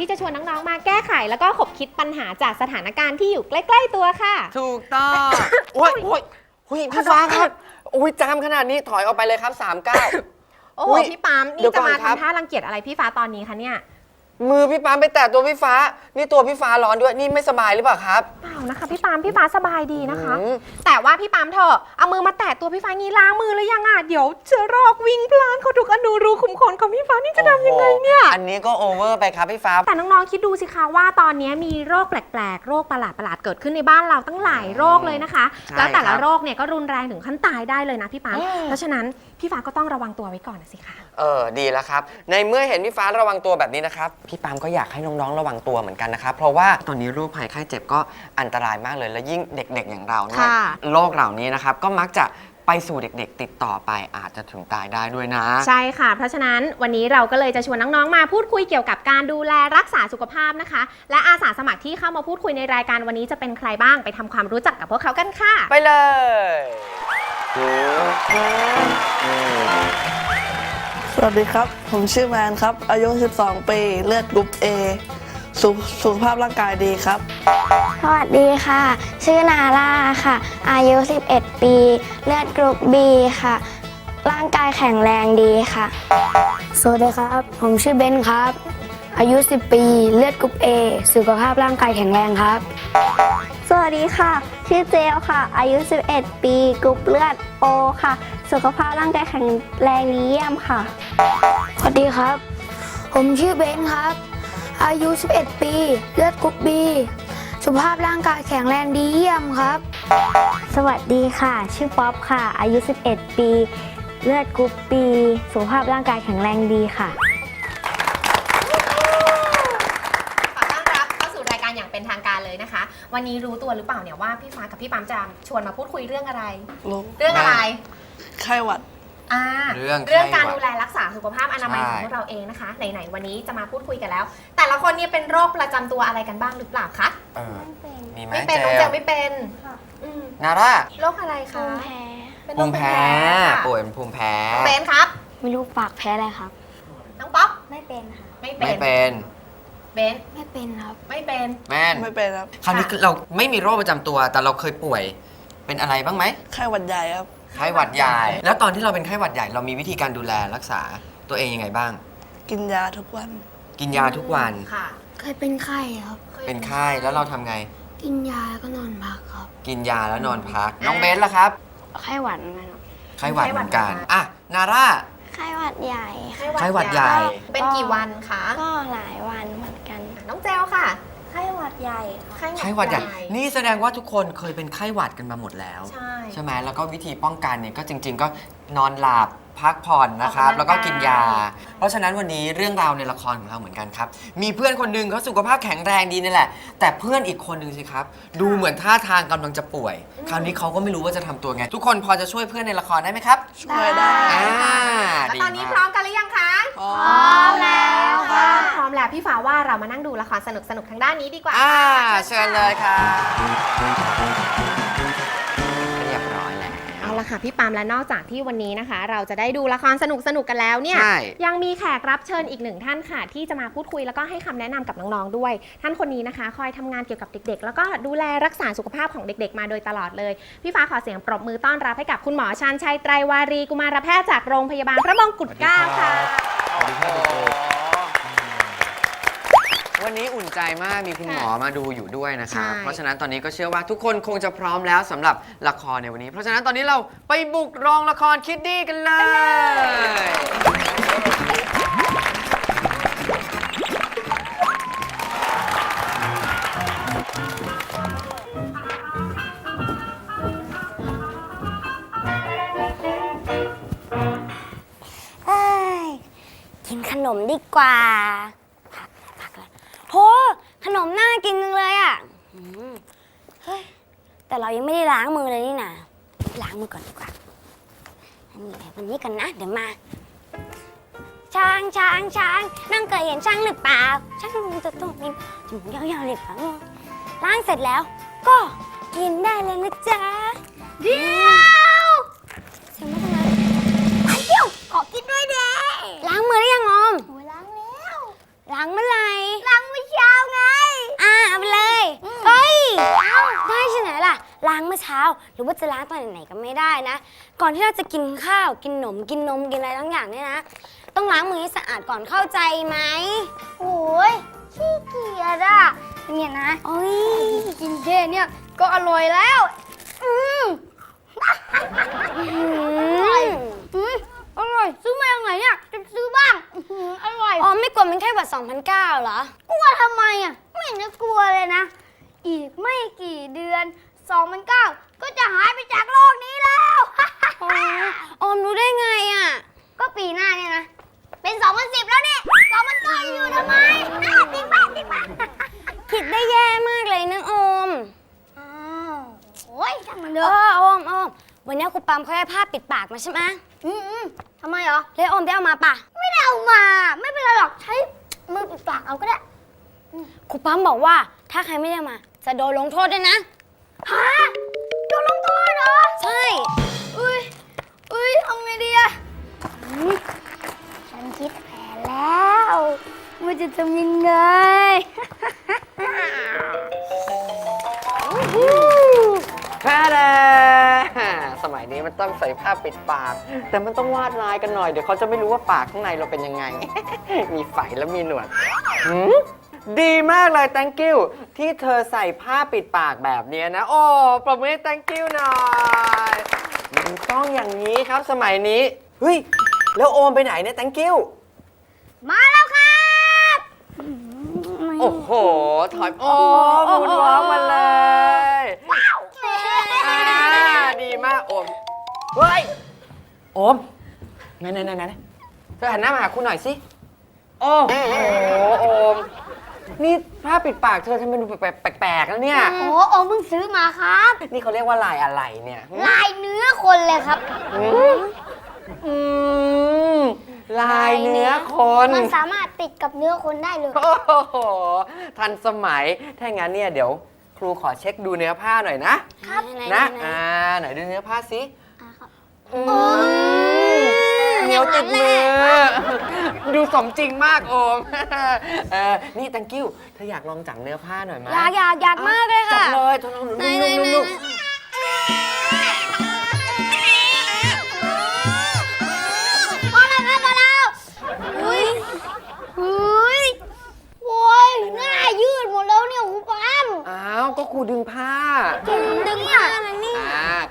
ที่จะชวนน้องๆมาแก้ไข แล้วก็ขบคิดปัญหาจากสถานการณ์ที่อยู่ใกล้ ๆ ตัวค่ะ ถูกต้อง โอ้ยโอ้ยโอ้ยพี่ฟ้าครับโอ้ยจามขนาดนี้ถอยออกไปเลยครับ3ามเก้าโอ้โหอุ๊ยพี่ปั๊มเดี๋นี่ยวจะก่อนมาครับ ทำท่ารังเกียจอะไรพี่ฟ้าตอนนี้คะเนี่ย มือพี่ปั๊มไปแตะตัวพี่ฟ้า นี่ตัวพี่ฟ้าร้อนด้วย นี่ไม่สบายหรือเปล่าครับ เปล่านะคะพี่ปั๊มพี่ฟ้าสบายดีนะคะ อืม แต่ว่าพี่ปั๊มเถอะเอามือมาแตะตัวพี่ฟ้างี้ล้างมือหรือยังอะเดี๋ยวเชื้อโรควิ่งพลานเขาทุกอนูรูขุมขนของพี่ฟ้านี่จะทำยังไงเนี่ยอันนี้ก็โอเวอร์ไปครับพี่ฟ้า แต่น้องๆคิดดูสิคะว่าตอนนี้มีโรคแปลกๆ โรคประหลาดๆ เกิดขึ้นในบ้านเราตั้งหลายโรคเลยนะคะ ใช่แล้วแต่ละครับโรคเนี่ยก็รุนแรงถึงขั้นตายได้เลยนะพี่ปั๊มเพราะฉะนั้น พี่ฟ้าก็ต้องระวังตัวไว้ก่อนนะสิคะเออดีแล้วครับ ในเมื่อเห็นพี่ฟ้าระวังตัวแบบนี้นะครับ พี่ปามก็อยากให้น้องๆระวังตัวเหมือนกันนะครับ เพราะว่าตอนนี้โรคภัยไข้เจ็บก็อันตรายมากเลย และยิ่งเด็กๆอย่างเราเนี่ยค่ะ โรคเหล่านี้นะครับก็มักจะไปสู่เด็กๆ ติดต่อไปอาจจะถึงตายได้ด้วยนะ ใช่ค่ะ เพราะฉะนั้นวันนี้เราก็เลยจะชวนน้องๆ มาพูดคุยเกี่ยวกับการดูแลรักษาสุขภาพนะคะ และอาสาสมัครที่เข้ามาพูดคุยในรายการวันนี้จะเป็นใครบ้างไปทำความรู้จักกับพวกเขากันค่ะ ไปเลย สวัสดีครับ ผมชื่อแมนครับ อายุ 12 ปี เลือดกรุ๊ป A สุขสุขภาพร่างกายดีครับ สวัสดีค่ะ ชื่อนาร่าค่ะ อายุ 11 ปี เลือดกรุ๊ป B ค่ะ ร่างกายแข็งแรงดีค่ะ สวัสดีครับ ผมชื่อเบนครับ อายุ 10 ปี เลือดกรุ๊ป A สุขภาพร่างกายแข็งแรงครับส วัสดีค่ะ ชื่อเจลค่ะ อายุ 11 ปี กรุ๊ปเลือด O ค่ะ สุขภาพร่างกายแข็งแรงดีเยี่ยมค่ะ สวัสดีครับ ผมชื่อเบนครับ อายุ 11 ปี เลือดกรุ๊ป B สุขภาพร่างกายแข็งแรงดีเยี่ยมครับ สวัสดีค่ะ ชื่อป๊อปค่ะ อายุ 11 ปี เลือดกรุ๊ป B สุขภาพร่างกายแข็งแรงดีค่ะ ขอต้อนรับเข้าสู่รายการอย่างเป็นทางการเลยนะคะ วันนี้รู้ตัวหรือเปล่าเนี่ยว่าพี่ฟ้ากับพี่ปั๊มจะชวนมาพูดคุยเรื่องอะไรลงเรื่องอะไรไข้หวัด อ่าเรื่องเรื่องการไข้หวัดดูแลรักษาสุขภาพอนามัยใช่ของพวกเราเองนะคะ ไหนๆวันนี้จะมาพูดคุยกันแล้ว แต่ละคนเนี่ยเป็นโรคประจำตัวอะไรกันบ้างหรือเปล่าคะเออมีไหมไม่เป็นเจน้องเจลลไม่เป็นอืมนาร่าโรคอะไรคะเป็นโรภูคมิแพ้ค่ะป่วยเป็นภูมิแพ้น้องเบนครับ ไม่รู้ปากแพ้อะไรครับ น้องป๊อปไม่เป็นค่ะ ไม่เป็ไม่น เป็นเบนไม่เป็นครับ ไม่เป็นแม่นไม่เป็นครับ คราวนี้คือเราไม่มีโรคประจำตัว แต่เราเคยป่วย เป็นอะไรบ้างไหมไข้หวัดใหญ่ครับ ไข้หวัดใหญ่ แล้วตอนที่เราเป็นไข้หวัดใหญ่เรามีวิธีการดูแลรักษาตัวเองยังไงบ้าง กินยาทุกวัน กินยาทุกวัน ค่ะเคยเป็นไข้ครับ เป็นไข้แล้วเราทำไง กินยาแล้วก็นอนพักครับ กินยาแล้วนอนพัก น้องเบนล่ะครับ ไข้หวัดเหมือนกันครับไข้หวัดเหมือนกันอะนาร่า ไข้หวัดใหญ่ไข้หวัดใหญ่ เป็นกี่วันคะ ก็หลายวันเหมือ นกันน้องเจลค่ะ ไข้หวัดใหญ่ค่ะ ไข้หวัดใหญ่ นี่แสดงว่าทุกคนเคยเป็นไข้หวัดกันมาหมดแล้ว ใช่ ใช่ไหมแล้วก็วิธีป้องกันเนี่ยก็จริง ๆ ก็นอนหลับพักผ่อนนะครับ ออกกำลังกาย แล้วก็กินยา เพราะฉะนั้นวันนี้เรื่องราวในละครของเราเหมือนกันครับ มีเพื่อนคนหนึ่งเขาสุขภาพแข็งแรงดีนี่แหละ แต่เพื่อนอีกคนหนึ่งสิครับ ดูเหมือนท่าทางกำลังจะป่วย คราวนี้เขาก็ไม่รู้ว่าจะทำตัวไง ทุกคนพอจะช่วยเพื่อนในละครได้ไหมครับช่วยได้ อ่าแล้วดีตอนนี้มากพร้อมกันหรือยังคะ พร้อพร้อมมแล้วค่ะ พ ร้อมแล้วพี่ฟ้าว่าเรามานั่งดูละครสนุกสนุกๆทางด้านนี้ดีกว่าอ่าค่ะเชิญเลยครับเรียบร้อยแล้ว เอาละค่ะพี่ปามและนอกจากที่วันนี้นะคะ เราจะได้ดูละครสนุกสนุกๆกันแล้วเนี่ย ใช่ ยังมีแขกรับเชิญอีกหนึ่งท่านค่ะ ที่จะมาพูดคุยแล้วก็ให้คำแนะนำกับน้องๆด้วย ท่านคนนี้นะคะ คอยทำงานเกี่ยวกับเด็ก ๆ แล้วก็ดูแลรักษาสุขภาพของเด็ก ๆ มาโดยตลอดเลย พี่ฟ้าขอเสียงปรบมือต้อนรับให้กับคุณหมอชาญชัยไตรวารีกุมารแพทย์จากโรงพยาบาลพระมงกุฎเกล้าค่ะวั วันนี้อุ่นใจมากมีคุณหมอมาดูอยู่ด้วยนะครับเพราะฉะนั้นตอนนี้ก็เชื่อว่าทุกคนคงจะพร้อมแล้วสำหรับละครในวันนี้ เพราะฉะนั้นตอนนี้เราไปบุกรองละครคิดดีกันเลยกินขนมดีกว่า กินจังเลยอะอืมเฮ้ยแต่เรายังไม่ได้ล้างมือเลยนี่นะล้างมือก่อนดีกว่านนี้วันนี้กันนะ เดี๋ยวมา ช้างช้างช้างนั่งเคยเห็นช้างหรือเปล่าช้างมันจะต้องมีจมูกยาวๆเลยค่ะล้างเสร็จแล้ว ก็กินได้เลยนะจ๊ะเดี๋ยวเสียงมาทำไมไปเดี๋ยวขอกินด้วยเด้ล้างมือหรือยังออมล้างแล้วล้างเมื่อไหร่ล้างเมื่อเช้าไงอ่าเอาไปเลยเฮ้ย ได้ใช่ไหมล่ะ ล้างเมื่อเช้า หรือว่าจะล้างตอนไหนๆก็ไม่ได้นะ ก่อนที่เราจะกินข้าว กินขนม กินนม กินอะไรทั้งอย่างเนี่ยนะ ต้องล้างมือให้สะอาดก่อนเข้าใจไหมโอ้ยขี้เกียจอะเนี่ยนะโอ้ยกินแค่เนี่ยก็อร่อยแล้ว อืมอร่อยอืมอร่อย ซื้อมาจากไหนเนี่ย จะซื้อบ้างอื้อหืออร่อย อ๋อไม่กลัวมันแค่บัตร2,009เหรอ กลัวทำไมอะ ไม่เห็นจะกลัวเลยนะ อีกไม่กี่เดือน 2,009 ก็จะหายไปจากโลกนี้แล้ว ออมรู้ได้ไงอะ ก็ปีหน้าเนี่ยนะ เป็น 2010 แล้วเนี่ย2009อยู่ทำไมอ้าวจริงป่ะจริงป่ะคิดได้แย่มากเลยนะอมอ้าวโอ้ยช่างมันเถอะเอออมอมวันนี้ครูปั๊มเขาให้ผ้าปิดปากมาใช่ไหมอืมอืมทำไมเหรอ แล้วอมได้เอามาปะไม่ได้เอามา ไม่เป็นไรหรอกใช้มือปิดปากเอาก็ได้ ครูปั๊มบอกว่าถ้าใครไม่ได้เอามา จะโดนลงโทษด้วยนะ ฮะโดนลงโทษเหรอ ใช่ อุ้ยอุ้ยทำไงดีอะฉันคิดแผนแล้วว่าจะทำยังไงแค่แลสมัยนี้มันต้องใส่ผ้าปิดปาก แต่มันต้องวาดลายกันหน่อย เดี๋ยวเขาจะไม่รู้ว่าปากข้างในเราเป็นยังไง มีไฝแล้วมีหนวดหืม ดีมากเลย thank you ที่เธอใส่ผ้าปิดปากแบบเนี้ยนะ โอ้ปรบมือให้ thank you หน่อยมันต้องอย่างนี้ครับสมัยนี้ เฮ้ย แล้วโอมไปไหนเนี่ย thank you มาแล้วครับโอ้โห ถอยโอ้หมุนวอล์กมาเลยอ่าดีมากโอม เฮ้ย โอมไหนไหนไหนไหนเธอหันหน้ามาหาคุณหน่อยสิ โอ้โห โอม นี่ผ้าปิดปากเธอทำไมดูแปลกๆแล้วเนี่ย โอ้โอมเพิ่งซื้อมาครับ นี่เขาเรียกว่าลายอะไรเนี่ยลายเนื้อคนเลยครับ อืมอืมลายเนื้อคน มันสามารถติดกับเนื้อคนได้เลย โอ้โห ทันสมัย ถ้าอย่างนั้นเนี่ยเดี๋ยวครูขอเช็คดูเนื้อผ้าหน่อยนะ ครับ นะ อ่า ไหนดูเนื้อผ้าสิครับ อืม เหนียวติดมือดูสมจริงมากโอมเออนี่ thank you เธออยากลองจับเนื้อผ้าหน่อยไหมอยากอยากอยากมากเลยจับค่ะเลยทดลองดูไหนนุ่มไหนนุ่มพอแล้วครับพอแล้วอุ้ยอุ้ยโอ้ยหน้ายืดหมดแล้วเนี่ยหูปั๊มอ้าว ก็ครูดึงผ้า ดึงดึงผ้าอะไรนี่อ่า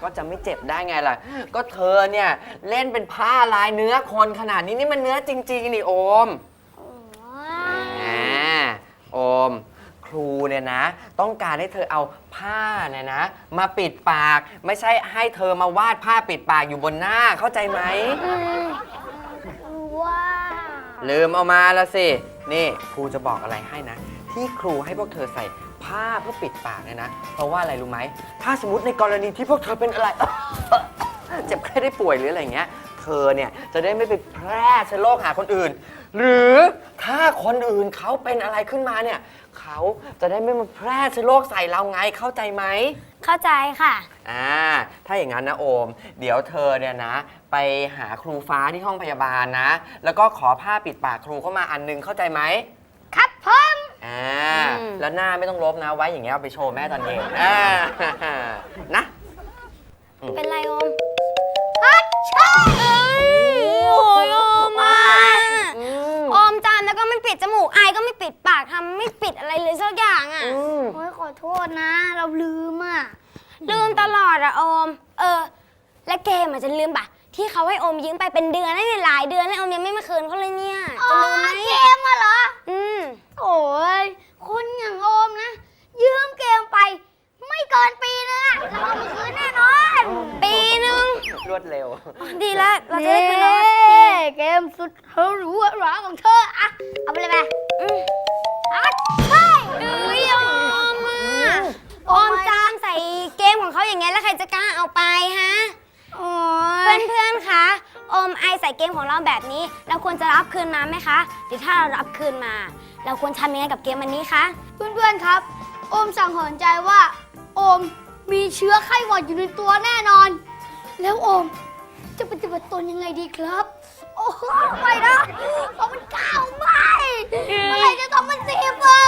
ก็จะไม่เจ็บได้ไงล่ะ ก็เธอเนี่ยเล่นเป็นผ้าลายเนื้อคนขนาดนี้นี่มันเนื้อจริงๆนี่โอม อ่าโอม ครูเนี่ยนะ ต้องการให้เธอเอาผ้าเนี่ยนะ มาปิดปาก ไม่ใช่ให้เธอมาวาดผ้าปิดปากอยู่บนหน้าเข้าใจไหม ว้าลืมเอามาแล้วสิ นี่ครูจะบอกอะไรให้นะ ที่ครูให้พวกเธอใส่ ผ้าเพื่อปิดปากเนี่ยนะ เพราะว่าอะไรรู้ไหม ถ้าสมมติในกรณีที่พวกเธอเป็นอะไร เจ็บไข้ได้ป่วยหรืออะไรอย่างเงี้ย เธอเนี่ยจะได้ไม่ไปแพร่เชื้อโรคหาคนอื่น หรือถ้าคนอื่นเขาเป็นอะไรขึ้นมาเนี่ยเขาจะได้ไม่มาแพร่เชื้อโรคใส่เราไงเข้าใจไหม เข้าใจค่ะ อ่า ถ้าอย่างนั้นนะโอม เดี๋ยวเธอเนี่ยนะ ไปหาครูฟ้าที่ห้องพยาบาลนะ แล้วก็ขอผ้าปิดปากครูเข้ามาอันนึงเข้าใจไหม ครับผม อ่าอืม แล้วหน้าไม่ต้องลบนะไว้อย่างเงี้ยเอาไปโชว์แม่ตอนเย็นอ่านะเป็นไรอมฮัชชาเอ้ยโอ้ยอมอะอมจานแล้วก็ไม่ปิดจมูกไอายก็ไม่ปิดปากทำไม่ปิดอะไรเลยสักอย่างอะ อืมโอ้ยขอโทษนะ เราลืมอะ ลืมตลอดอะอม เออ และเกมอาจจะลืมปะที่เขาให้อมยืมไปเป็นเดือนได้เนี่ยหลายเดือนแล้วอมยังไม่มาคืนเขาเลยเนี่ยจะลืมไหมเกมอะเหรอ อืม โอ้ยคนอย่างโอมนะ ยืมเกมไป ไม่เกินปีนึงอะเราเอามาคืนแน่นอน ปีนึง รวดเร็ว ดีแล้วเราจะได้คืนแล้วเกมมสุดเธอรู้ว่าร้าของเธออะเอาไปเลยไปอืมอะใช่เอ้ยออมอะออมจามใส่เกมของเขาอย่างเงี้ยแล้วใครจะกล้าเอาไปฮะ เพื่อนเพื่อนๆ คะออมไอใส่เกมของเราแบบนี้ เราควรจะรับคืนมาไหมคะ หรือถ้าเรารับคืนมา เราควรทำยังไงกับเกมอันนี้คะ เพื่อนๆ ครับ โอมสั่งหอนใจว่า โอมมีเชื้อไข้หวัดอยู่ในตัวแน่นอน แล้วโอมจะปฏิบัติตนยังไงดีครับ โอ้โหไม่นะเพราะมันก้าวไม่เมื่อไหรจะต้องมันสิบอะ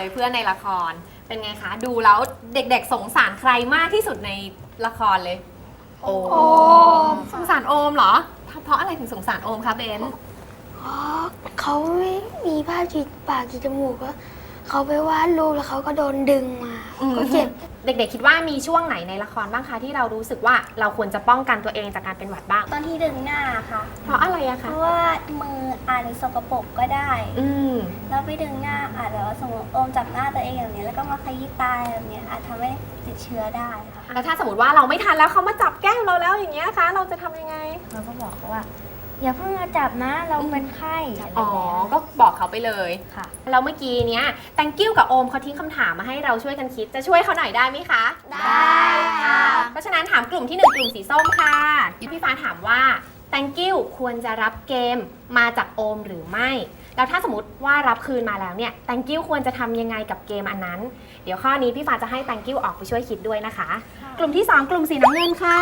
เลยเพื่อนในละคร เป็นไงคะ ดูแล้วเด็กๆ สงสารใครมากที่สุดในละครเลย โอมสงสารโอมเหรอ เพราะอะไรถึงสงสารโอมคะเบนอ๋อเขาไม่มีผ้าจีดปากจีดจมูกก็เขาไปวาดรูปแล้วเขาก็โดนดึงมาก็เจ็บ เด็กๆ คิดว่ามีช่วงไหนในละครบ้างคะที่เรารู้สึกว่าเราควรจะป้องกันตัวเองจากการเป็นหวัดบ้าง ตอนที่ดึงหน้าค่ะ เพราะอะไรอะเพคะ ราะว่ามืออาจจะสกปรกก็ได้ อืม แล้วไปดึงหน้าอาจจะว่าสมมติโอมจับหน้าตัวเองอย่างนี้แล้วก็มาขยี้ตาแบบนี้อาจทำให้ติดเชื้อได้ค่ะ แล้วถ้าสมมติว่าเราไม่ทันแล้วเขามาจับแก้มเราแล้วอย่างเงี้ยคะ เราจะทำยังไง เราก็บอกเขาว่า อย่าเพิ่งมาจับนะ เราเป็นไข้อะไรอ๋อแบบนี้ก็บอกเขาไปเลยค่ะ แล้วเมื่อกี้เนี้ย thank you กับโอมเขาทิ้งคำถามมาให้เราช่วยกันคิดจะช่วยเขาหน่อยได้ไหมคะได้ค่ะ เพราะฉะนั้นถามกลุ่มที่หนึ่งกลุ่มสีส้มค่ะพี่ฟ้าถามว่า thank you ควรจะรับเกมมาจากโอมหรือไม่ แล้วถ้าสมมติว่ารับคืนมาแล้วเนี่ย thank you ควรจะทำยังไงกับเกมอันนั้น เดี๋ยวข้อนี้พี่ฟ้าจะให้ thank you ออกไปช่วยคิดด้วยนะคะ กลุ่มที่ 2 กลุ่มสีน้ำเงินค่ะ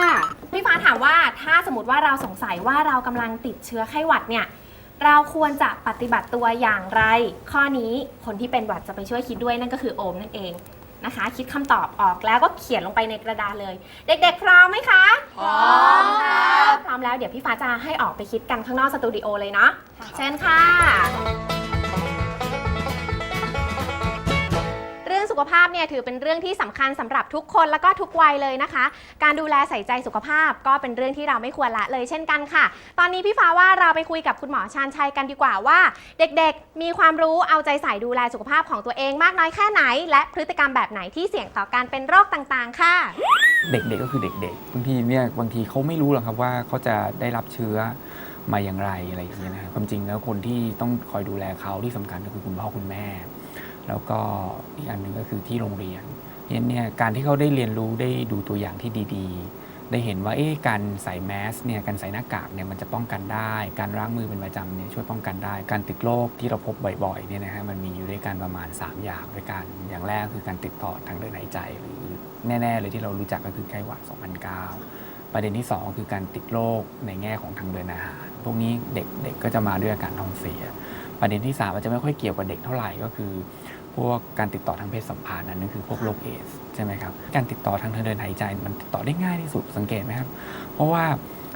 พี่ฟ้าถามว่าถ้าสมมติว่าเราสงสัยว่าเรากำลังติดเชื้อไข้หวัดเนี่ย เราควรจะปฏิบัติตัวอย่างไร ข้อนี้คนที่เป็นหวัดจะไปช่วยคิดด้วยนั่นก็คือโอมนั่นเองนะคะ คิดคำตอบออกแล้วก็เขียนลงไปในกระดาษเลย เด็กๆพร้อมไหมคะ พร้อมค่ะพร้อม แล้วเดี๋ยวพี่ฟ้าจะให้ออกไปคิดกันข้างนอกสตูดิโอเลยเนาะเชิญค่ะ ขภาพเนี่ยถือเป็นเรื่องที่สำคัญสำหรับทุกคนแล้วก็ทุกวัยเลยนะคะ การดูแลใส่ใจสุขภาพก็เป็นเรื่องที่เราไม่ควรละเลยเช่นกันค่ะ ตอนนี้พี่ฟ้าว่าเราไปคุยกับคุณหมอชาญชัยกันดีกว่าว่า เด็กๆ มีความรู้เอาใจใส่ดูแลสุขภาพของตัวเองมากน้อยแค่ไหน และพฤติกรรมแบบไหนที่เสี่ยงต่อการเป็นโรคต่างๆ ค่ะ เด็กๆก็คือเด็กๆบางทีเนี่ยบางทีเขาไม่รู้หรอกครับว่าเขาจะได้รับเชื้อมาอย่างไรอะไรอย่างเงี้ยนะครับความจริงแล้วคนที่ต้องคอยดูแลเขาที่สำคัญก็คือคุณพ่อคุณแม่ แล้วก็อีกอันหนึ่งก็คือที่โรงเรียนเพราะฉะนั้นเนี่ยการที่เขาได้เรียนรู้ได้ดูตัวอย่างที่ดีๆ ได้เห็นว่าเอ๊ะการใส่แมสเนี่ยการใส่หน้ากากเนี่ยมันจะป้องกันได้ การล้างมือเป็นประจำเนี่ยช่วยป้องกันได้ การติดโรคที่เราพบบ่อยๆเนี่ยนะฮะมันมีอยู่ด้วยกันประมาณ 3 อย่างด้วยกันอย่างแรกคือการติดต่อทางเดินหายใจหรือแน่ๆเลยที่เรารู้จักก็คือไข้หวัด 2009 ประเด็นที่ 2 คือการติดโรคในแง่ของทางเดินอาหาร พวกนี้เด็กเด็กก็จะมาด้วยอาการท้องเสีย ประเด็นที่3อาจจะไม่ค่อยเกี่ยวกับเด็กเท่าไหร่ก็คือ พวกการติดต่อทางเพศสัมพันธ์นั่นก็คือพวกโรคเอดส์ใช่ไหมครับการติดต่อทางทางเดินหายใจมันติดต่อได้ง่ายที่สุดสังเกตไหมครับ เพราะว่า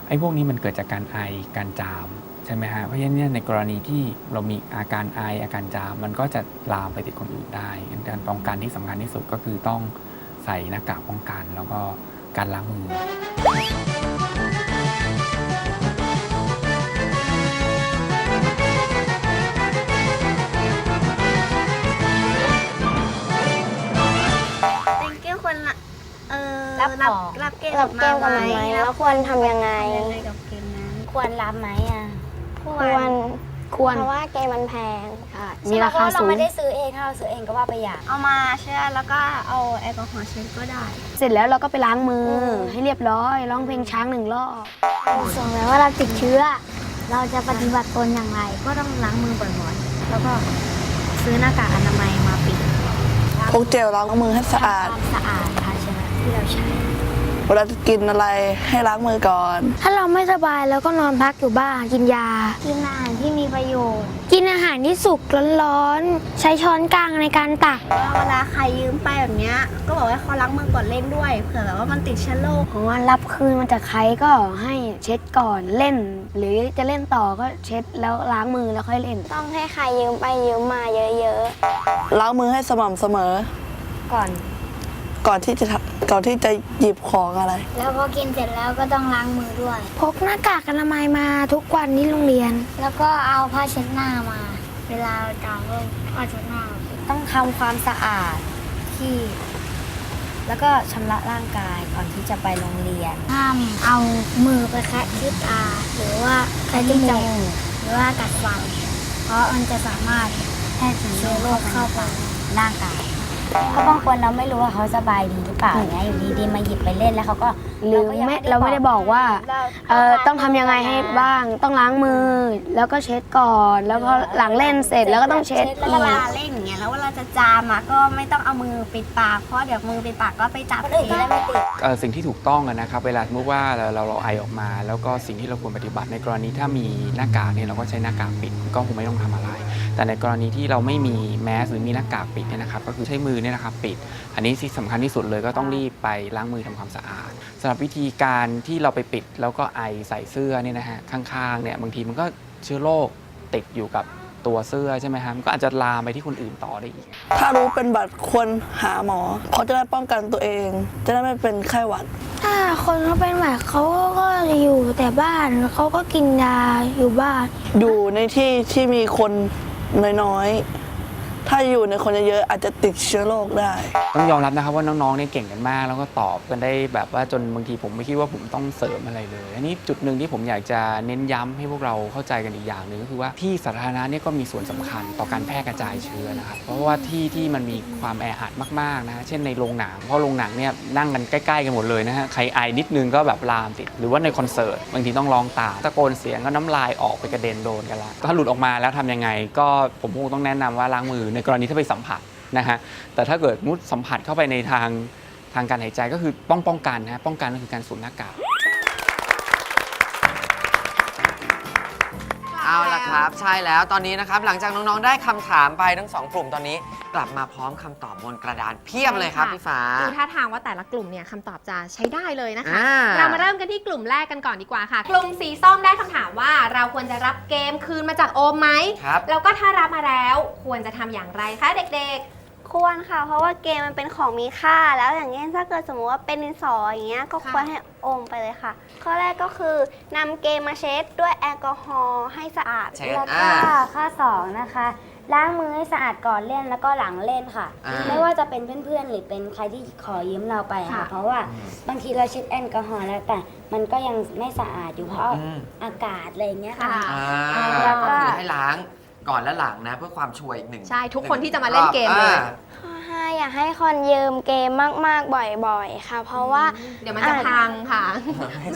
ไอ้พวกนี้มันเกิดจากการไอการจามใช่ไหมฮะเพราะฉะนั้นในกรณีที่เรามีอาการไออาการจามมันก็จะลามไปติดคนอื่นได้การป้องกันที่สำคัญที่สุดก็คือต้องใส่หน้ากากป้องกัน แล้วก็การล้างมือ รับของ รับเกมรับเกมกับไหมแล้แล้ววควรทำยังไงทำยังไงกับเกมนั้น ควรรับไหมอะควควรควรเพราะว่าเกมมันแพงมีราคาสูง เราไม่ได้ซื้อเองถ้าเราซื้อเองก็ว่าไปอย่าง เอามาใช่ไหมแล้วก็เอาแอลกอฮอล์เช็ดก็ได้ เสร็จแล้วเราก็ไปล้างมืออให้เรียบร้อยร้องเพลงช้างหนึ่งรอบ ส่งแล้วว่าเราติดเชื้อ เราจะปฏิบัติตนอย่างไร ก็ต้องล้างมือบ่อยๆ แล้วก็ซื้อหน้ากากอนามัยมาปิดพกเจลล้างมือให้สะอาด ความสะอาดภาชนะ ที่เราใช้ เวลาจะกินอะไรให้ล้างมือก่อน ถ้าเราไม่สบายเราก็นอนพักอยู่บ้านกินยา กินอาหารที่มีประโยชน์กินอาหารที่สุกร้อนๆใช้ช้อนกลางในการตักเวลาใครยืมไปแบบเนี้ยก็บอกว่าเขาล้างมือก่อนเล่นด้วยเผื่อแบบว่ามันติดเชื้อโรคของว่ารับคืนมาจากใครก็ให้เช็ดก่อนเล่น หรือจะเล่นต่อก็เช็ดแล้วล้างมือแล้วค่อยเล่น ต้องให้ใครยืมไปยืมมาเยอะล้างมือให้สม่ำเสมอก่อน ก่อนที่จะทำก่อนที่จะหยิบของอะไรๆแล้วพอกินเสร็จแล้วก็ต้องล้างมือด้วย พกหน้ากากอนามัยมาทุกวันที่โรงเรียน แล้วก็เอาผ้าเช็ดหน้ามา เวลาเราจามก็ผ้าเช็ดหน้า ต้องทำความสะอาดที่ แล้วก็ชำระร่างกายก่อนที่จะไปโรงเรียนห้ามเอามือไปแคะที่ตาหรือว่าแคะที่จมูกหรือว่ากัดฟัน เพราะมันจะสามารถแพร่เชื้อโรคเข้าไปร่างกาย เพราะบางคนเราไม่รู้ว่าเขาสบายดีหรือเปล่าอย่างเงี้ยอยู่ดีๆมาหยิบไปเล่นแล้วเขาก็หรือไม่เราไม่ได้บอกว่าเออต้องทำยังไงให้บ้างต้องล้างมือ แล้วก็เช็ดก่อน แล้วก็หลังเล่นเสร็จแล้วก็ต้องเช็ดแล้วอีเวลากเล่นอย่างเงี้ยแล้วเวลาจะจามอะก็ไม่ต้องเอามือปิดปากเพราะเดี๋ยวมือปิดปากก็ไปจับสีแล้วไม่ติดเอ่อสิ่งที่ถูกต้องอะนะครับ เวลาสมมติว่าเราเราเราไอออกมา แล้วก็สิ่งที่เราควรปฏิบัติในกรณีถ้ามีหน้ากากเนี่ยเราก็ใช้หน้ากากปิดก็คงไม่ต้องทำอะไร แต่ในกรณีที่เราไม่มีแมสหรือมีหน้ากากปิดเนี่ยนะครับก็คือใช้มือเนี่ยนะครับปิด อันนี้ที่สำคัญที่สุดเลยก็ต้องรีบไปล้างมือทำความสะอาดสำหรับวิธีการที่เราไปปิดแล้วก็ไอใส่เสื้อเนี่ยนะฮะข้างๆเนี่ยบางทีมันก็เชื้อโรคติดอยู่กับตัวเสื้อใช่ไหมครับมันก็อาจจะลามไปที่คนอื่นต่อได้อีก ถ้ารู้เป็นบัตรควรหาหมอเขาจะได้ป้องกันตัวเอง จะได้ไม่เป็นไข้หวัด ถ้าคนเขาเป็นหวัดเขาก็จะอยู่แต่บ้านเขาก็กินยาอยู่บ้าน อยู่ในที่ที่มีคน น้อยๆ ถ้าอยู่ในคนเยอะๆอาจจะติดเชื้อโรคได้ ต้องยอมรับนะครับว่าน้องๆเนี่ยเก่งกันมาก แล้วก็ตอบกันได้แบบว่าจนบางทีผมไม่คิดว่าผมต้องเสริมอะไรเลย อันนี้จุดหนึ่งที่ผมอยากจะเน้นย้ำให้พวกเราเข้าใจกันอีกอย่างหนึ่งก็คือว่าที่สาธารณะเนี่ยก็มีส่วนสำคัญต่อการแพร่กระจายเชื้อนะครับ เพราะว่าที่ที่มันมีความแออัดมากๆนะฮะเช่นในโรงหนังเพราะโรงหนังเนี่ยนั่งกันใกล้ๆกันหมดเลยนะฮะใครไอนิดนึงก็แบบลามติด หรือว่าในคอนเสิร์ตบางทีต้องร้องตามตะโกนเสียงก็น้ำลายออกไปกระเด็นโดนกันละถ้าหลุดออกมาแล้วทำยังไงก็ผมคงต้องแนะนำว่าล้างมือในกรณีถ้าไปสัมผัสนะฮะแต่ถ้าเกิดมุดสัมผัสเข้าไปในทางทางการหายใจก็คือป้องป้องกันนะป้องกันก็คือการสวมหน้ากาก เอาละครับ ใช่แล้วตอนนี้นะครับ หลังจากน้องๆ ได้คำถามไปทั้งสองกลุ่มตอนนี้ กลับมาพร้อมคำตอบบนกระดานเพียบเลยครับใช่ค่ะพี่ฟ้า ดูท่าทางว่าแต่ละกลุ่มเนี่ยคำตอบจะใช้ได้เลยนะคะ อ่า เรามาเริ่มกันที่กลุ่มแรกกันก่อนดีกว่าค่ะ กลุ่มสีส้มได้คำถามว่า เราควรจะรับเกมคืนมาจากโอมไหม ครับ แล้วก็ถ้ารับมาแล้วควรจะทำอย่างไรคะเด็ก ควรค่ะ เพราะว่าเกมมันเป็นของมีค่า แล้วอย่างเงี้ยถ้าเกิดสมมติว่าเป็นดินสออย่างเงี้ยก็ค่ะควรให้อมไปเลยค่ะ ข้อแรกก็คือนำเกมมาเช็ดด้วยแอลกอฮอล์ให้สะอาด เช็ดแล้วอ่าก็ข้อสองนะคะ ล้างมือให้สะอาดก่อนเล่นแล้วก็หลังเล่นค่ะ อ่าไม่ว่าจะเป็นเพื่อนๆ หรือเป็นใครที่ขอยืมเราไปค่ะ ค่ะ เพราะว่าบางทีเราเช็ดแอลกอฮอล์แล้วแต่มันก็ยังไม่สะอาดอยู่เพราะอืมอากาศอะไรอย่างเงี้ยค่ะค่ะอ่าแล้วก็ ก็คือให้ล้าง ก่อนและหลังนะ เพื่อความชัวร์อีกหนึ่งใช่ทุกคนที่จะมาเล่นเกมเลย อ่า ข้อห้าอยากให้คนยืมเกมมาก ๆ บ่อย ๆ ค่ะ เพราะว่าเดี๋ยวมันจะพังค่ะ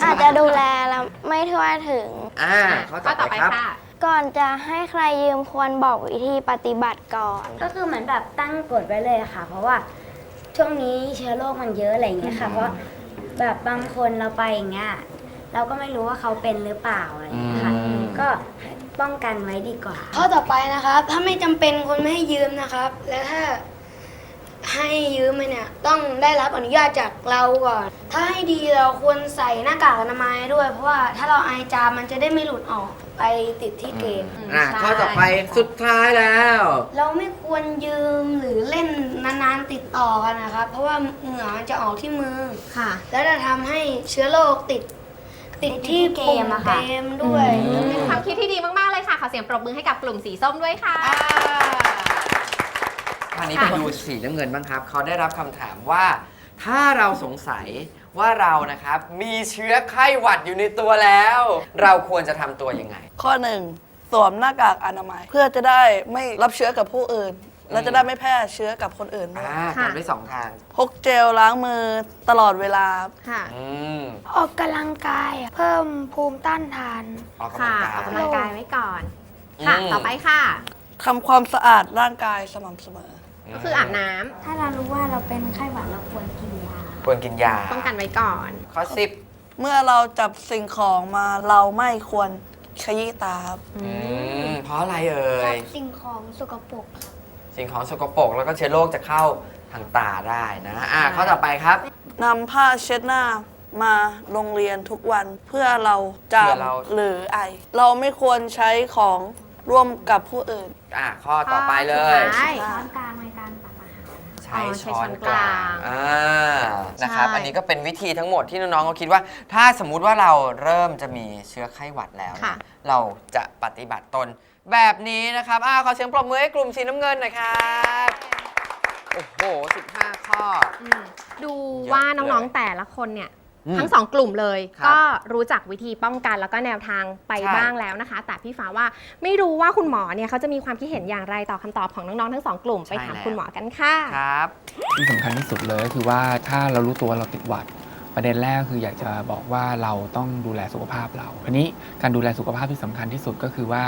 อาจจะดูแลแล้วไม่ทั่วถึง อ่าข้อก็ต่ต่ออไปไปครับ ค่ะ ก่อนจะให้ใครยืมควรบอกวิธีปฏิบัติก่อน ก็คือเหมือนแบบตั้งกฎไว้เลยค่ะ เพราะว่าช่วงนี้เชื้อโรคมันเยอะอะไรอย่างเงี้ยค่ะ เพราะแบบบางคนเราไปอย่างเงี้ยเราก็ไม่รู้ว่าเขาเป็นหรือเปล่าอะไรอย่างเงี้ยค่ะ อืม ก็ ป้องกันไว้ดีกว่า ข้อต่อไปนะครับ ถ้าไม่จำเป็นคนไม่ให้ยืมนะครับ และถ้าให้ยืมไปเนี่ยต้องได้รับอนุญาตจากเราก่อน ถ้าให้ดีเราควรใส่หน้ากากอนามัยด้วย เพราะว่าถ้าเราไอจามมันจะได้ไม่หลุดออกไปติดที่เกม อ่าใช่ ข้อต่อไปสุดท้ายแล้ว เราไม่ควรยืมหรือเล่นนานๆติดต่อกันนะครับ เพราะว่าเหงื่อมันจะออกที่มือ ค่ะ แล้วจะทำให้เชื้อโรคติด ติดที่เกปุ่มมอะเกค่ะมด้วย อืม เป็นความคิดที่ดีมากๆเลยค่ะ ขอเสียงปรบมือให้กับกลุ่มสีส้มด้วยค่ะ คราวนี้ไปดูสีน้ำเงินบ้างครับ เขาได้รับคำถามว่า ถ้าเราสงสัยว่าเรานะครับ มีเชื้อไข้หวัดอยู่ในตัวแล้ว เราควรจะทำตัวยังไง ข้อหนึ่งสวมหน้ากากอนามัยเพื่อจะได้ไม่รับเชื้อกับผู้อื่น และจะได้ไม่แพร่เชื้อกับคนอื่นด้วยอ่าค่ะ ทำได้สองทางพกเจลล้างมือตลอดเวลา ค่ะ อืมออกกำลังกายเพิ่มภูมิต้านทาน ออกกำลัค่ะงกาออย กกำลังกายไว้ก่อน ค่ะ อืม ต่อไปค่ะ ทำความสะอาดร่างกายสม่ำเสมอ ก็คืออาบน้ำถ้าเรารู้ว่าเราเป็นไข้หวัดเราควรกินยา ควรกินยาป้องกันไว้ก่อน ข้อสิบเมื่อเราจับสิ่งของมาเราไม่ควรขยี้ตาครับอืมเพราะอะไรเอ่ยสิ่งของสกปรก สิ่งของสกปรกแล้วก็เชื้อโรคจะเข้าทางตาได้นะอ่าข้อต่อไปครับ นำผ้าเช็ดหน้ามาโรงเรียนทุกวันเพื่อเราจาเพื่มอเรา หรือไอ เราไม่ควรใช้ของร่วมกับผู้อื่น อ่าข้อต่อไปเลยใช่ช้อนกลางในการตักอาหาร ใช้อ๋อใช้ช้อนช้อนกกลาลางงอ่านะครับ ใช่อันนี้ก็เป็นวิธีทั้งหมดที่น้องๆเขาคิดว่า ถ้าสมมุติว่าเราเริ่มจะมีเชื้อไข้หวัดแล้วเนี่ยค่ะ เราจะปฏิบัติตน แบบนี้นะครับอ่าขอเสียงปรบมือให้กลุ่มสีน้ำเงินหน่อยครับโอ้โห 15 ข้อ อืมดูเยอะว่าเลยน้องๆแต่ละคนเนี่ย อืมทั้งสองกลุ่มเลย ครับก็รู้จักวิธีป้องกันแล้วก็แนวทางไปใช่ บ้างแล้วนะคะ แต่พี่ฟ้าว่าไม่รู้ว่าคุณหมอเนี่ยเขาจะมีความคิดเห็นอย่างไรต่อคำตอบของน้องๆทั้งสองกลุ่มไปถามคุณหมอกันค่ะ ครับ ที่สำคัญที่สุดเลยก็คือว่าถ้าเรารู้ตัวว่าเราติดหวัด ประเด็นแรกก็คืออยากจะบอกว่าเราต้องดูแลสุขภาพเราทีนี้การดูแลสุขภาพที่สำคัญที่สุดก็คือว่า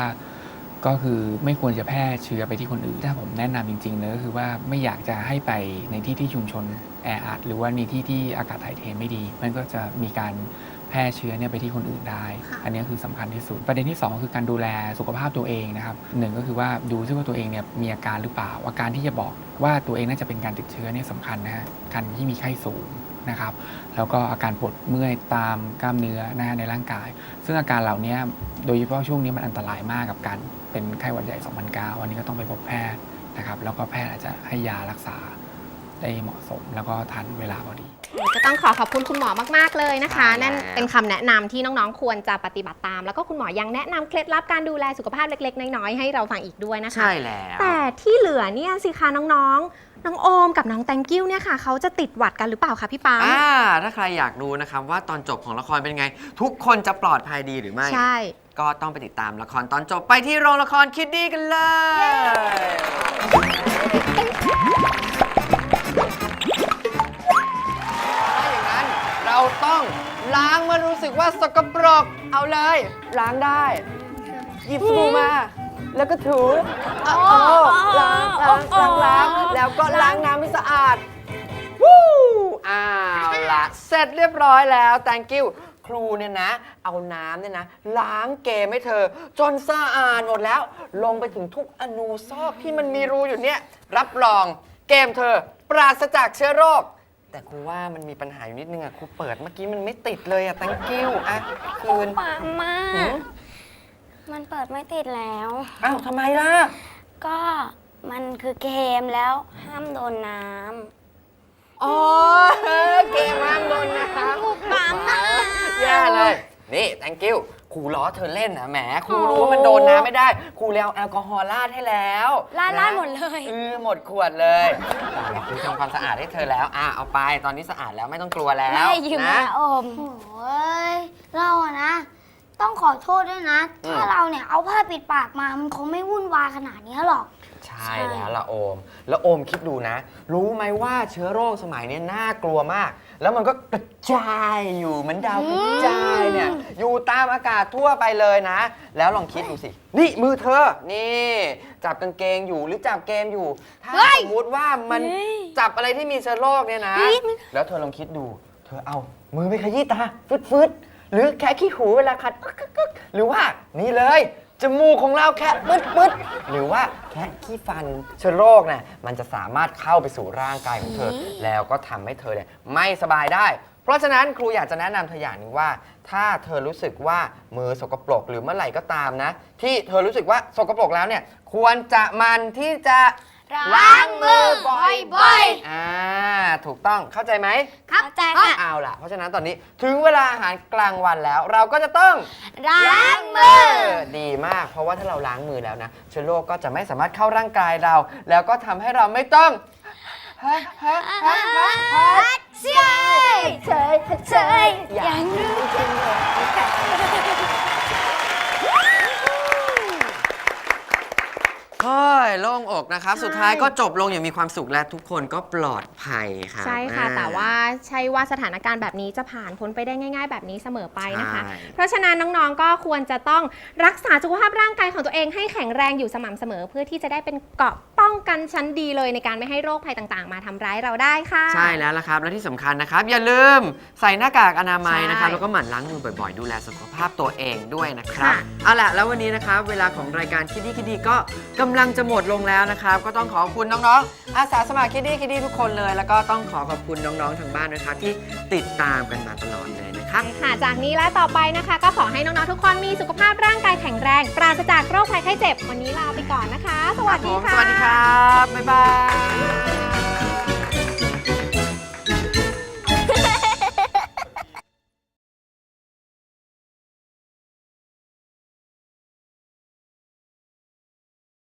ก็คือไม่ควรจะแพร่เชื้อไปที่คนอื่น ถ้าผมแนะนำจริงๆเลยก็คือว่าไม่อยากจะให้ไปในที่ที่ชุมชนแออัดหรือว่าในที่ที่อากาศถ่ายเทไม่ดี มันก็จะมีการแพร่เชื้อเนี่ยไปที่คนอื่นได้ อันนี้คือสำคัญที่สุด ประเด็นที่สองคือการดูแลสุขภาพตัวเองนะครับหนึ่งก็คือว่าดูซิว่าตัวเองเนี่ยมีอาการหรือเปล่า อาการที่จะบอกว่าตัวเองน่าจะเป็นการติดเชื้อเนี่ยสำคัญนะฮะการที่มีไข้สูงนะครับ แล้วก็อาการปวดเมื่อยตามกล้ามเนื้อนะฮะในร่างกาย ซึ่งอาการเหล่านี้โดยเฉพาะช่วงนี้มันอันตรายมากกับการ เป็นไข้หวัดใหญ่ 2009วันนี้ก็ต้องไปพบแพทย์นะครับ แล้วก็แพทย์อาจจะให้ยารักษาได้เหมาะสม แล้วก็ทันเวลาพอดี ก็ต้องขอขอบคุณคุณหมอมาก ๆ เลยนะคะ ใช่แล้ว นั่นเป็นคำแนะนำที่น้องๆควรจะปฏิบัติตาม แล้วก็คุณหมอยังแนะนำเคล็ดลับการดูแลสุขภาพเล็ก ๆ น้อย ๆ ให้เราฟังอีกด้วยนะคะ ใช่แล้ว แต่ที่เหลือเนี่ยสิคะน้องๆ น้องโอมกับน้องแตงกิ้วเนี่ยค่ะ เขาจะติดหวัดกันหรือเปล่าคะพี่ปั๊มอ่า ถ้าใครอยากรู้นะครับว่าตอนจบของละครเป็นไง ทุกคนจะปลอดภัยดีหรือไม่ ใช่ ก็ต้องไปติดตามละครตอนจบไปที่โรงละครคิดดีกันเลย ถ้าอย่างนั้นเราต้องล้างมันรู้สึกว่าสกปรกเอาเลย ล้างได้ หยิบสบู่มา แล้วก็ถูเอาเอาล้างล้างล้างล้างแล้วก็ล้างน้ำให้สะอาด วู้อ้าวละเสร็จเรียบร้อยแล้ว thank you ครูเนี่ยนะ เอาน้ำเนี่ยนะ ล้างเกมให้เธอ จนสะอาดหมดแล้ว ลงไปถึงทุกอนูซอกที่มันมีรูอยู่เนี่ย รับรองเกมเธอ ปราศจากเชื้อโรค แต่ครูว่ามันมีปัญหาอยู่นิดนึงอะครูเปิดเมื่อกี้มันไม่ติดเลยอะ thank you อะคืนปามาหือมันเปิดไม่ติดแล้ว อ้าวทำไมล่ะ ก็มันคือเกมแล้วห้ามโดนน้อ๋อเกมห้ามโดนนะครับำปั๊มมา แย่เลย นี่ thank you ครูล้อเธอเล่นนะแหมครูรู้ว่ามันโดนน้ำไม่ได้ ครูเลยเอาแอลกอฮอล์ราดให้แล้วลาดนะลาดหมดเลย เออหมดขวดเลยเอาล่ะครูทำความสะอาดให้เธอแล้ว อะเอาไปตอนนี้สะอาดแล้วไม่ต้องกลัวแล้วแม่ยืมนะ มาอม โอ้ยเราอะนะ ต้องขอโทษด้วยนะ อืม ถ้าเราเนี่ยเอาผ้าปิดปากมามันคงไม่วุ่นวายขนาดนี้หรอก ใช่แล้วล่ะโอม แล้วโอมคิดดูนะ รู้ไหมว่าเชื้อโรคสมัยนี้น่ากลัวมาก แล้วมันก็กระจายอยู่เหมือนดาวกระจายเนี่ยอยู่ตามอากาศทั่วไปเลยนะ แล้วลองคิดดูสิ นี่มือเธอ นี่ จับกางเกงอยู่หรือจับเกมอยู่ ถ้าสมมติว่ามันจับอะไรที่มีเชื้อโรคเนี่ยนะ แล้วเธอลองคิดดู เธอเอามือไปขยี้ตาฟึดฟึดๆหรือแค่ขี้หูเวลาขัดกึกกึกกึกหรือว่านี่เลย จมูกของเราแค่ปืดปืดหรือว่าแค่ขี้ฟันเชื้อโรคเนี่ยมันจะสามารถเข้าไปสู่ร่างกายของเธอ แล้วก็ทำให้เธอเนี่ยไม่สบายได้ เพราะฉะนั้นครูอยากจะแนะนำเธออย่างหนึงว่า ถ้าเธอรู้สึกว่ามือสกปรกหรือเมื่อไหร่ก็ตามนะ ที่เธอรู้สึกว่าสกปรกแล้วเนี่ยควรจะมันที่จะ ล้างมือบ่อยอ่า ถูกต้องเข้าใจไหมๆ ครับใจค่ะ เอาล่ะ เพราะฉะนั้นตอนนี้ถึงเวลาอาหารกลางวันแล้ว เราก็จะต้องล้างมือ ดีมาก เพราะว่าถ้าเราล้างมือแล้วนะเชื้อโรคก็จะไม่สามารถเข้าร่างกายเรา แล้วก็ทำให้เราไม่ต้องฮะฮะฮะฮะฮะเชยเชยเชยอย่างนี้จริงเลย เฮ้ยโล่งอกนะครับ สุดท้ายก็จบลงอย่างมีความสุขและทุกคนก็ปลอดภัยครับใช่ค่ะ อ่ แต่ว่าใช่ว่าสถานการณ์แบบนี้จะผ่านพ้นไปได้ง่าย ๆ แบบนี้เสมอไปนะคะ ใช่ เพราะฉะนั้นน้องๆก็ควรจะต้องรักษาสุขภาพร่างกายของตัวเองให้แข็งแรงอยู่สม่ำเสมอ เพื่อที่จะได้เป็นเกราะป้องกันชั้นดีเลยในการไม่ให้โรคภัยต่างๆ มาทำร้ายเราได้ค่ะ ใช่แล้วละครับ และที่สำคัญนะครับ อย่าลืมใส่หน้ากากอนามัยนะครับ ใช่แล้วก็หมั่นล้างมือบ่อยๆ ดูแลสุขภาพตัวเองด้วยนะครับ ค่ะ เอาล่ะ แล้ววันนี้นะครับ เวลาของรายการคิดดี้คิดดีก็กำลังจะหมดลงแล้วนะครับ ก็ต้องขอบคุณน้องๆ อาสาสมัครคิดดี้คิดดีทุกคนเลย แล้วก็ต้องขอขอบคุณน้องๆทางบ้านนะครับที่ติดตามกันมาตลอดเลยนะครับ ค่ะ จากนี้และต่อไปนะคะ ก็ขอให้น้องๆทุกคนมีสุขภาพร่างกายแข็งแรง ปราศจากโรคภัยไข้เจ็บ วันนี้ลาไปก่อนนะคะ สวัสดีผมค่ะ สวัสดีครับ บ๊ายบาย